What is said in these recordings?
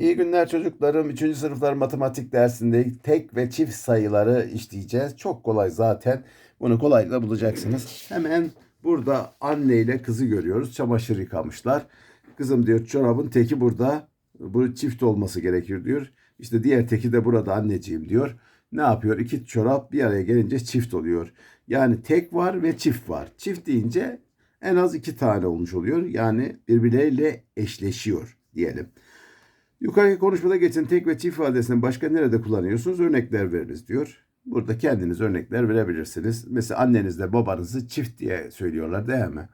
İyi günler çocuklarım. 3. sınıflar matematik dersinde tek ve çift sayıları işleyeceğiz. Çok kolay zaten. Bunu kolaylıkla bulacaksınız. Hemen burada anne ile kızı görüyoruz. Çamaşır yıkamışlar. Kızım diyor çorabın teki burada. Bu çift olması gerekir diyor. İşte diğer teki de burada anneciğim diyor. Ne yapıyor? İki çorap bir araya gelince çift oluyor. Yani tek var ve çift var. Çift deyince en az iki tane olmuş oluyor. Yani birbirleriyle eşleşiyor diyelim. Yukarıdaki konuşmada geçen tek ve çift ifadesini başka nerede kullanıyorsunuz? Örnekler veriniz diyor. Burada kendiniz örnekler verebilirsiniz. Mesela annenizle babanızı çift diye söylüyorlar değil mi?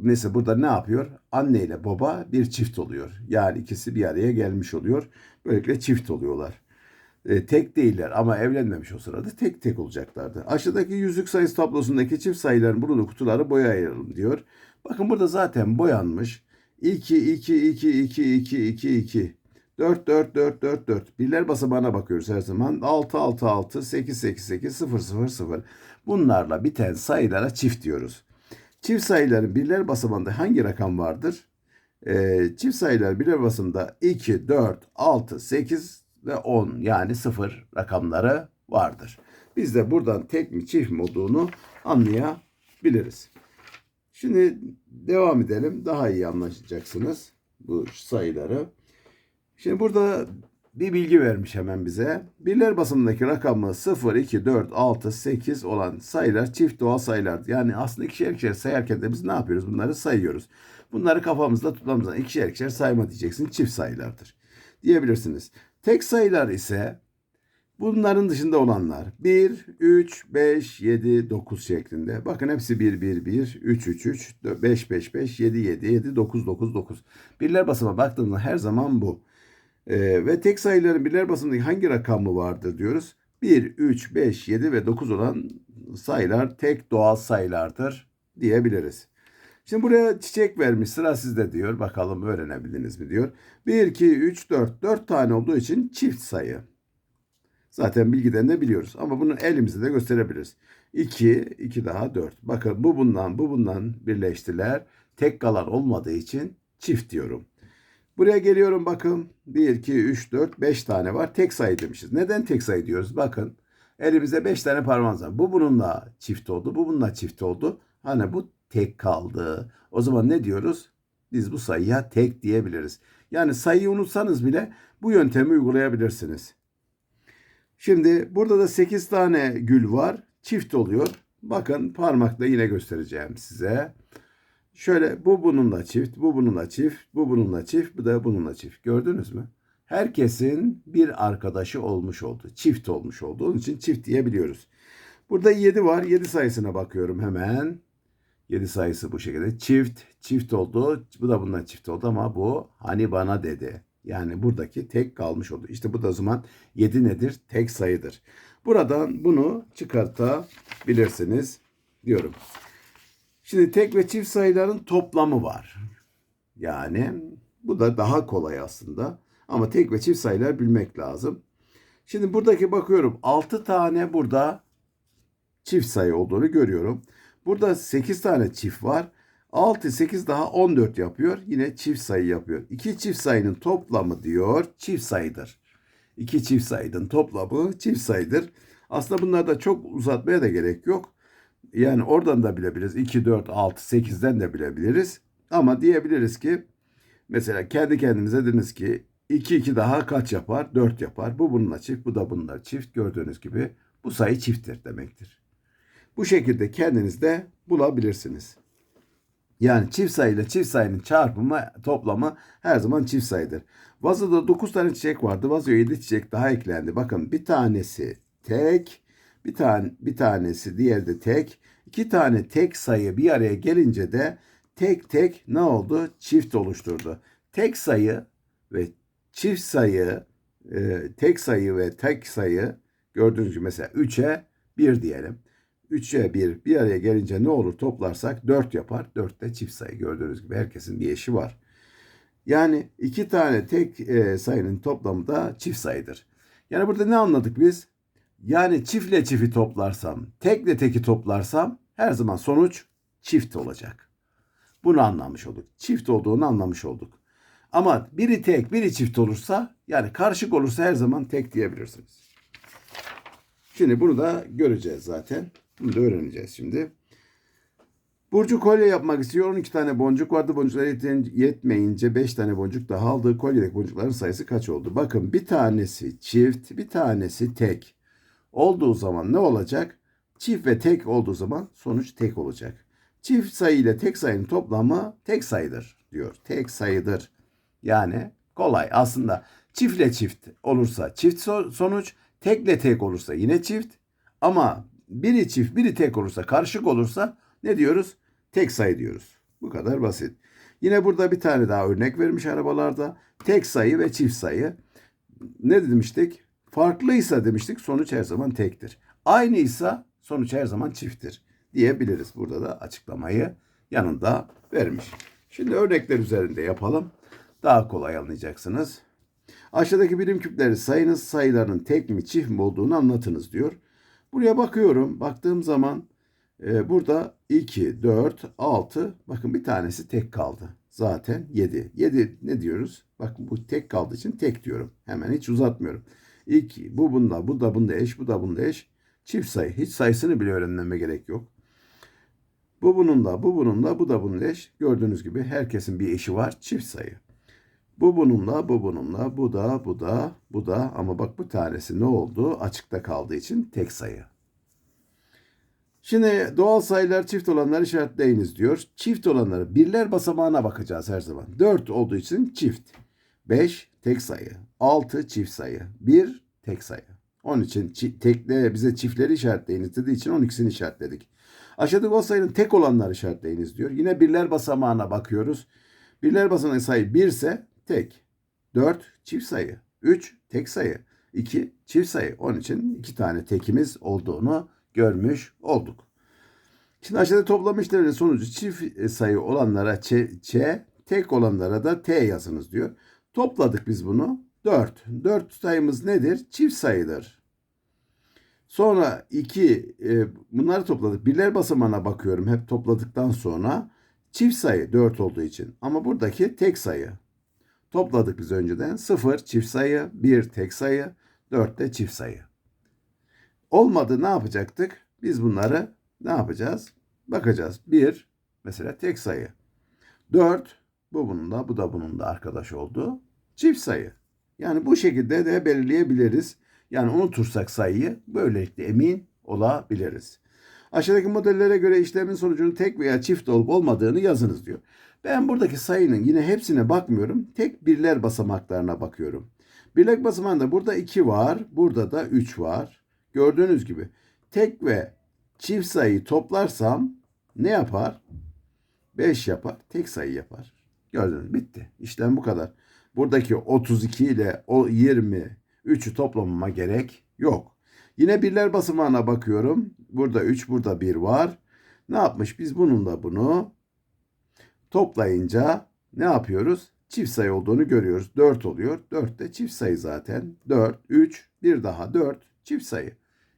Mesela burada ne yapıyor? Anne ile baba bir çift oluyor. Yani ikisi bir araya gelmiş oluyor. Böylelikle çift oluyorlar. E, tek değiller ama evlenmemiş o sırada tek tek olacaklardı. Aşağıdaki yüzlük sayısı tablosundaki çift sayıların bulunduğu kutuları boyayalım diyor. Bakın burada zaten boyanmış. 2, 2, 2, 2, 2, 2, 2. 4, 4, 4, 4, 4. Birler basamağına bakıyoruz her zaman. 6, 6, 6, 8, 8, 8, 0, 0, 0. Bunlarla biten sayılara çift diyoruz. Çift sayıların birler basamağında hangi rakam vardır? Ee, çift sayılar birler basamağında 2, 4, 6, 8 ve 10 yani 0 rakamları vardır. Biz de buradan tek mi çift mi olduğunu anlayabiliriz. Şimdi devam edelim. Daha iyi anlaşacaksınız bu sayıları. Şimdi burada bir bilgi vermiş hemen bize. Birler basımındaki rakamı 0, 2, 4, 6, 8 olan sayılar çift doğal sayılar. Yani aslında ikişer ikişer sayarken de biz ne yapıyoruz? Bunları sayıyoruz. Bunları kafamızda tutmamız lazım. İkişer ikişer sayma diyeceksin. Çift sayılardır. Diyebilirsiniz. Tek sayılar ise bunların dışında olanlar 1, 3, 5, 7, 9 şeklinde. Bakın hepsi 1, 1, 1, 3, 3, 3, 5, 5, 5, 7, 7, 7, 9, 9, 9. Birler basıma baktığımızda her zaman bu. Ee, ve tek sayıların birler basımındaki hangi rakamı vardır diyoruz. 1, 3, 5, 7 ve 9 olan sayılar tek doğal sayılardır diyebiliriz. Şimdi buraya çiçek vermiş sıra sizde diyor. Bakalım öğrenebildiniz mi diyor. 1, 2, 3, 4. 4 tane olduğu için çift sayı. Zaten bilgiden de biliyoruz. Ama bunu elimizde de gösterebiliriz. 2, 2 daha 4. Bakın bu bundan bu bundan birleştiler. Tek kalan olmadığı için çift diyorum. Buraya geliyorum bakın. 1, 2, 3, 4, 5 tane var. Tek sayı demişiz. Neden tek sayı diyoruz? Bakın. Elimizde 5 tane parmağımız var. Bu bununla çift oldu. Bu bununla çift oldu. Hani bu tek kaldı. O zaman ne diyoruz? Biz bu sayıya tek diyebiliriz. Yani sayıyı unutsanız bile bu yöntemi uygulayabilirsiniz. Şimdi burada da 8 tane gül var. Çift oluyor. Bakın parmakla yine göstereceğim size. Şöyle bu bununla çift, bu bununla çift, bu bununla çift, bu da bununla çift. Gördünüz mü? Herkesin bir arkadaşı olmuş oldu. Çift olmuş oldu. Onun için çift diyebiliyoruz. Burada 7 var. 7 sayısına bakıyorum hemen. 7 sayısı bu şekilde. Çift, çift oldu. Bu da bundan çift oldu ama bu hani bana dedi. Yani buradaki tek kalmış oldu. İşte bu da o zaman 7 nedir? Tek sayıdır. Buradan bunu çıkartabilirsiniz diyorum. Şimdi tek ve çift sayıların toplamı var. Yani bu da daha kolay aslında. Ama tek ve çift sayılar bilmek lazım. Şimdi buradaki bakıyorum 6 tane burada çift sayı olduğunu görüyorum. Burada 8 tane çift var. 6, 8 daha 14 yapıyor. Yine çift sayı yapıyor. İki çift sayının toplamı diyor çift sayıdır. İki çift sayının toplamı çift sayıdır. Aslında bunlarda çok uzatmaya da gerek yok. Yani oradan da bilebiliriz. 2, 4, 6, 8'den de bilebiliriz. Ama diyebiliriz ki mesela kendi kendimize dediniz ki 2, 2 daha kaç yapar? 4 yapar. Bu bununla çift, bu da bununla çift. Gördüğünüz gibi bu sayı çifttir demektir. Bu şekilde kendiniz de bulabilirsiniz. Yani çift sayı ile çift sayının çarpımı toplamı her zaman çift sayıdır. Vazoda 9 tane çiçek vardı. Vazoya 7 çiçek daha eklendi. Bakın bir tanesi tek, bir tane bir tanesi diğeri de tek. İki tane tek sayı bir araya gelince de tek tek ne oldu? Çift oluşturdu. Tek sayı ve çift sayı, e, tek sayı ve tek sayı gördüğünüz gibi mesela 3'e 1 diyelim. 3'e 1 bir araya gelince ne olur toplarsak 4 yapar. 4 de çift sayı gördüğünüz gibi herkesin bir eşi var. Yani iki tane tek e, sayının toplamı da çift sayıdır. Yani burada ne anladık biz? Yani çiftle çifi toplarsam, tekle teki toplarsam her zaman sonuç çift olacak. Bunu anlamış olduk. Çift olduğunu anlamış olduk. Ama biri tek, biri çift olursa yani karışık olursa her zaman tek diyebilirsiniz. Şimdi bunu da göreceğiz zaten. Bunu da öğreneceğiz şimdi. Burcu kolye yapmak istiyor. 12 tane boncuk vardı. Boncuklar yetmeyince 5 tane boncuk daha aldı. Kolyedeki boncukların sayısı kaç oldu? Bakın bir tanesi çift, bir tanesi tek. Olduğu zaman ne olacak? Çift ve tek olduğu zaman sonuç tek olacak. Çift sayı ile tek sayının toplamı tek sayıdır diyor. Tek sayıdır. Yani kolay. Aslında çiftle çift olursa çift so- sonuç, tekle tek olursa yine çift. Ama biri çift, biri tek olursa, karışık olursa ne diyoruz? Tek sayı diyoruz. Bu kadar basit. Yine burada bir tane daha örnek vermiş arabalarda. Tek sayı ve çift sayı. Ne demiştik? Farklıysa demiştik sonuç her zaman tektir. Aynıysa sonuç her zaman çifttir diyebiliriz. Burada da açıklamayı yanında vermiş. Şimdi örnekler üzerinde yapalım. Daha kolay anlayacaksınız. Aşağıdaki birim küpleri sayınız sayıların tek mi çift mi olduğunu anlatınız diyor. Buraya bakıyorum. Baktığım zaman e, burada 2, 4, 6 bakın bir tanesi tek kaldı. Zaten 7. 7 ne diyoruz? Bakın bu tek kaldığı için tek diyorum. Hemen hiç uzatmıyorum. 2 bu bunda bu da bunda eş bu da bunda eş. Çift sayı. Hiç sayısını bile öğrenmeme gerek yok. Bu bunun da bu bunun da bu da bunun eş. Gördüğünüz gibi herkesin bir eşi var. Çift sayı. Bu bununla, bu bununla, bu da, bu da, bu da. Ama bak bu tanesi ne oldu? Açıkta kaldığı için tek sayı. Şimdi doğal sayılar çift olanları işaretleyiniz diyor. Çift olanları birler basamağına bakacağız her zaman. 4 olduğu için çift. 5 tek sayı. 6 çift sayı. 1 tek sayı. Onun için çi- tekle bize çiftleri işaretleyiniz dediği için 12'sini işaretledik. Aşağıdaki o sayının tek olanları işaretleyiniz diyor. Yine birler basamağına bakıyoruz. Birler basamağı sayı 1 ise tek. 4 çift sayı. 3 tek sayı. 2 çift sayı. Onun için iki tane tekimiz olduğunu görmüş olduk. Şimdi aşağıda toplam işlemlerin sonucu çift sayı olanlara ç, ç, tek olanlara da t yazınız diyor. Topladık biz bunu. 4. 4 sayımız nedir? Çift sayıdır. Sonra 2 e, bunları topladık. Birler basamağına bakıyorum hep topladıktan sonra. Çift sayı 4 olduğu için. Ama buradaki tek sayı. Topladık biz önceden. 0 çift sayı, 1 tek sayı, 4 de çift sayı. Olmadı ne yapacaktık? Biz bunları ne yapacağız? Bakacağız. 1 mesela tek sayı. 4 bu bunun da bu da bunun da arkadaş oldu. Çift sayı. Yani bu şekilde de belirleyebiliriz. Yani unutursak sayıyı böylelikle emin olabiliriz. Aşağıdaki modellere göre işlemin sonucunun tek veya çift olup olmadığını yazınız diyor. Ben buradaki sayının yine hepsine bakmıyorum. Tek birler basamaklarına bakıyorum. Birler basamağında burada 2 var. Burada da 3 var. Gördüğünüz gibi tek ve çift sayıyı toplarsam ne yapar? 5 yapar. Tek sayı yapar. Gördünüz bitti. İşlem bu kadar. Buradaki 32 ile o 23'ü toplamama gerek yok. Yine birler basamağına bakıyorum. Burada 3, burada 1 var. Ne yapmış? Biz bununla bunu toplayınca ne yapıyoruz? Çift sayı olduğunu görüyoruz. 4 oluyor. 4 de çift sayı zaten. 4, 3, bir daha 4 çift sayı.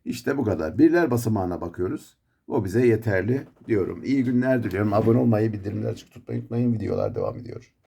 İşte bu kadar. Birler basamağına bakıyoruz. O bize yeterli diyorum. İyi günler diliyorum. Abone olmayı, bildirimleri açık tutmayı unutmayın. Videolar devam ediyor.